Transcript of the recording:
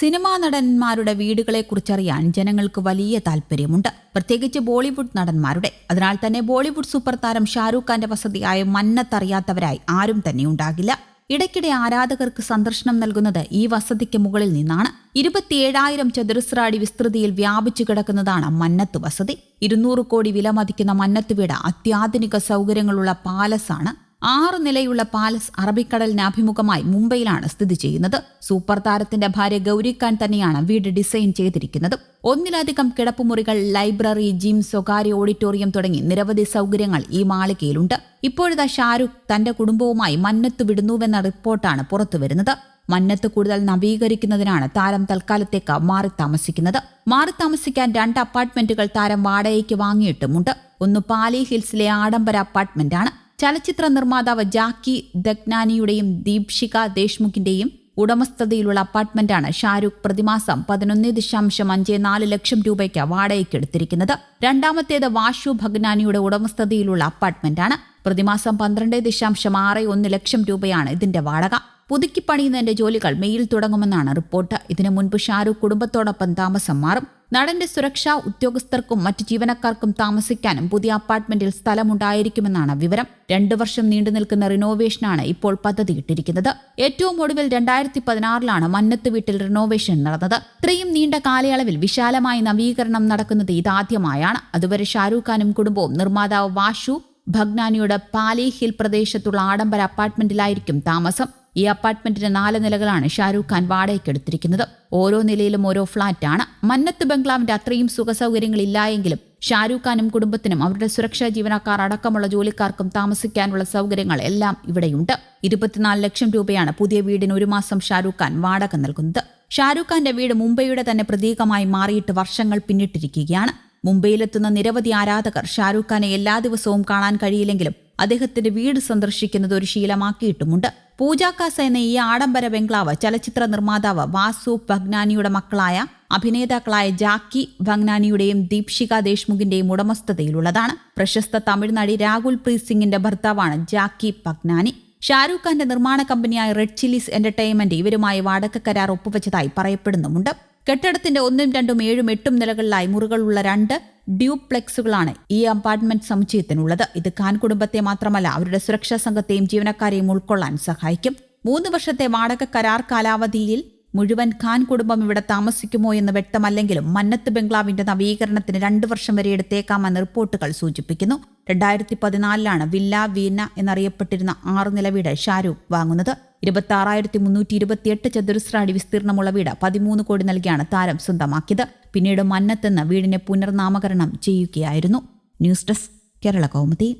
Cinema നടന്മാരുടെ വീടുകളെക്കുറിച്ചറിയാൻ ജനങ്ങൾക്ക് വലിയ താല്പര്യമുണ്ട് പ്രത്യേകിച്ച് ബോളിവുഡ് നടന്മാരുടെ. അതിനാൽ തന്നെ ബോളിവുഡ് സൂപ്പർ താരം ഷാരൂഖ് ഖാന്റെ വസതിയായ മന്നത്തറിയാത്തവരായി ആരും തന്നെ ഉണ്ടാകില്ല. ഇടയ്ക്കിടെ ആരാധകർക്ക് സന്ദർശനം നൽകുന്നത് ഈ വസതിക്ക് മുകളിൽ നിന്നാണ്. ഇരുപത്തിയേഴായിരം ചതുരശ്ര അടി വിസ്തൃതിയിൽ വ്യാപിച്ചു കിടക്കുന്നതാണ് മന്നത്ത് വസതി. ഇരുന്നൂറ് കോടി വില മതിക്കുന്ന മന്നത്ത് വീട് അത്യാധുനിക സൗകര്യങ്ങളുള്ള പാലസാണ്. ആറ് നിലയുള്ള പാലസ് അറബിക്കടലിന് അഭിമുഖമായി മുംബൈയിലാണ് സ്ഥിതി ചെയ്യുന്നത്. സൂപ്പർ താരത്തിന്റെ ഭാര്യ ഗൗരി ഖാൻ തന്നെയാണ് വീട് ഡിസൈൻ ചെയ്തിരിക്കുന്നത്. ഒന്നിലധികം കിടപ്പുമുറികൾ ലൈബ്രറി ജിം സ്വകാര്യ ഓഡിറ്റോറിയം തുടങ്ങി നിരവധി സൗകര്യങ്ങൾ ഈ മാളികയിലുണ്ട്. ഇപ്പോഴത്തെ ഷാരൂഖ് തന്റെ കുടുംബവുമായി മന്നത്ത് വിടുന്നുവെന്ന റിപ്പോർട്ടാണ് പുറത്തുവരുന്നത്. മന്നത്ത് കൂടുതൽ നവീകരിക്കുന്നതിനാണ് താരം തൽക്കാലത്തേക്ക് മാറി താമസിക്കുന്നത്. മാറി താമസിക്കാൻ രണ്ട് അപ്പാർട്ട്മെന്റുകൾ താരം വാടകയ്ക്ക് വാങ്ങിയിട്ടുമുണ്ട്. ഒന്ന് പാലി ഹിൽസിലെ ആഡംബര അപ്പാർട്ട്മെന്റാണ്. ചലച്ചിത്ര നിർമ്മാതാവ് ജാക്കി ദഗ്നാനിയുടെയും ദീപ്ഷിക ദേശ്മുഖിന്റെയും ഉടമസ്ഥതയിലുള്ള അപ്പാർട്ട്മെന്റാണ് ഷാരൂഖ് പ്രതിമാസം പതിനൊന്ന് ദശാംശം അഞ്ച് നാല് ലക്ഷം രൂപയ്ക്ക് വാടകയ്ക്കെടുത്തിരിക്കുന്നത്. രണ്ടാമത്തേത് വാഷു ഭഗ്നാനിയുടെ ഉടമസ്ഥതയിലുള്ള അപ്പാർട്ട്മെന്റാണ്. പ്രതിമാസം പന്ത്രണ്ട് ദശാംശം ആറ് ഒന്ന് ലക്ഷം രൂപയാണ് ഇതിന്റെ വാടക. പുതുക്കി പണിയുന്നതിന്റെ ജോലികൾ മെയിൽ തുടങ്ങുമെന്നാണ് റിപ്പോർട്ട്. ഇതിനു മുൻപ് ഷാരൂഖ് കുടുംബത്തോടൊപ്പം താമസം മാറും. നടന്റെ സുരക്ഷാ ഉദ്യോഗസ്ഥർക്കും മറ്റ് ജീവനക്കാർക്കും താമസിക്കാനും പുതിയ അപ്പാർട്ട്മെന്റിൽ സ്ഥലമുണ്ടായിരിക്കുമെന്നാണ് വിവരം. രണ്ടു വർഷം നീണ്ടു നിൽക്കുന്ന റിനോവേഷനാണ് ഇപ്പോൾ പദ്ധതിയിട്ടിരിക്കുന്നത്. ഏറ്റവും ഒടുവിൽ രണ്ടായിരത്തി പതിനാറിലാണ് മന്നത്ത് വീട്ടിൽ റിനോവേഷൻ നടന്നത്. ഇത്രയും നീണ്ട കാലയളവിൽ വിശാലമായി നവീകരണം നടക്കുന്നത് ഇതാദ്യമായാണ്. അതുവരെ ഷാരൂഖ് ഖാനും കുടുംബവും നിർമ്മാതാവ് വാഷു ഭഗ്നാനിയുടെ പാലി ഹിൽ പ്രദേശത്തുള്ള ആഡംബര അപ്പാർട്ട്മെന്റിലായിരിക്കും താമസം. ഈ അപ്പാർട്ട്മെന്റിന്റെ നാല് നിലകളാണ് ഷാരൂഖ് ഖാൻ വാടകയ്ക്കെടുത്തിരിക്കുന്നത് ഓരോ നിലയിലും ഓരോ ഫ്ളാറ്റാണ്. മന്നത്ത് ബംഗ്ലാവിന്റെ അത്രയും സുഖസൗകര്യങ്ങളില്ലായെങ്കിലും ഷാരൂഖ് ഖാനും കുടുംബത്തിനും അവരുടെ സുരക്ഷാ ജീവനക്കാർ അടക്കമുള്ള ജോലിക്കാർക്കും താമസിക്കാനുള്ള സൗകര്യങ്ങൾ എല്ലാം ഇവിടെയുണ്ട്. ഇരുപത്തിനാല് ലക്ഷം രൂപയാണ് പുതിയ വീടിന് ഒരു മാസം ഷാരൂഖ് ഖാൻ വാടക നൽകുന്നത്. ഷാരൂഖ് ഖാന്റെ വീട് മുംബൈയുടെ തന്നെ പ്രതീകമായി മാറിയിട്ട് വർഷങ്ങൾ പിന്നിട്ടിരിക്കുകയാണ്. മുംബൈയിലെത്തുന്ന നിരവധി ആരാധകർ ഷാരൂഖ് ഖാനെ എല്ലാ ദിവസവും കാണാൻ കഴിയില്ലെങ്കിലും അദ്ദേഹത്തിന്റെ വീട് സന്ദർശിക്കുന്നത് ഒരു ശീലമാക്കിയിട്ടുമുണ്ട്. പൂജാക്കാസ എന്ന ഈ ആഡംബര ബംഗ്ലാവ് ചലച്ചിത്ര നിർമ്മാതാവ് വാസു ഭഗ്നാനിയുടെ മക്കളായ അഭിനേതാക്കളായ ജാക്കി ഭഗ്നാനിയുടെയും ദീപ്ഷിക ദേശ്മുഖിന്റെയും ഉടമസ്ഥതയിലുള്ളതാണ്. പ്രശസ്ത തമിഴ് നടി രാഹുൽ പ്രീത് സിംഗിന്റെ ഭർത്താവാണ് ജാക്കി ഭഗ്നാനി. ഷാരൂഖ് ഖാന്റെ നിർമ്മാണ കമ്പനിയായ റെഡ് ചില്ലീസ് എന്റർടൈൻമെന്റ് ഇവരുമായി വാടക കരാർ ഒപ്പുവച്ചതായി പറയപ്പെടുന്നുമുണ്ട്. കെട്ടിടത്തിന്റെ ഒന്നും രണ്ടും ഏഴും എട്ടും നിലകളിലായി മുറികളുള്ള രണ്ട് ഡ്യൂപ്ലെക്സുകളാണ് ഈ അപ്പാർട്ട്മെന്റ് സമുച്ചയത്തിനുള്ളത്. ഇത് ഖാൻ കുടുംബത്തെ മാത്രമല്ല അവരുടെ സുരക്ഷാ സംഘത്തെയും ജീവനക്കാരെയും ഉൾക്കൊള്ളാൻ സഹായിക്കും. മൂന്ന് വർഷത്തെ വാടക കരാർ കാലാവധിയിൽ മുഴുവൻ ഖാൻ കുടുംബം ഇവിടെ താമസിക്കുമോ എന്ന് വ്യക്തമല്ലെങ്കിലും മന്നത്ത് ബംഗ്ലാവിന്റെ നവീകരണത്തിന് രണ്ടു വർഷം വരെ എടുത്തേക്കാമെന്ന് റിപ്പോർട്ടുകൾ സൂചിപ്പിക്കുന്നു. രണ്ടായിരത്തി പതിനാലിലാണ് വില്ല വീന എന്നറിയപ്പെട്ടിരുന്ന ആറ് നില വീട് ഷാരൂഖ് വാങ്ങുന്നത്. ഇരുപത്തി ആറായിരത്തി മുന്നൂറ്റി ഇരുപത്തിയെട്ട് ചതുരശ്ര അടി വിസ്തീർണമുള്ള വീട് പതിമൂന്ന് കോടി നൽകിയാണ് താരം സ്വന്തമാക്കിയത്. പിന്നീട് മന്നത്തെന്ന് വീടിനെ പുനർനാമകരണം ചെയ്യുകയായിരുന്നു. News desk Kerala Kaumudi.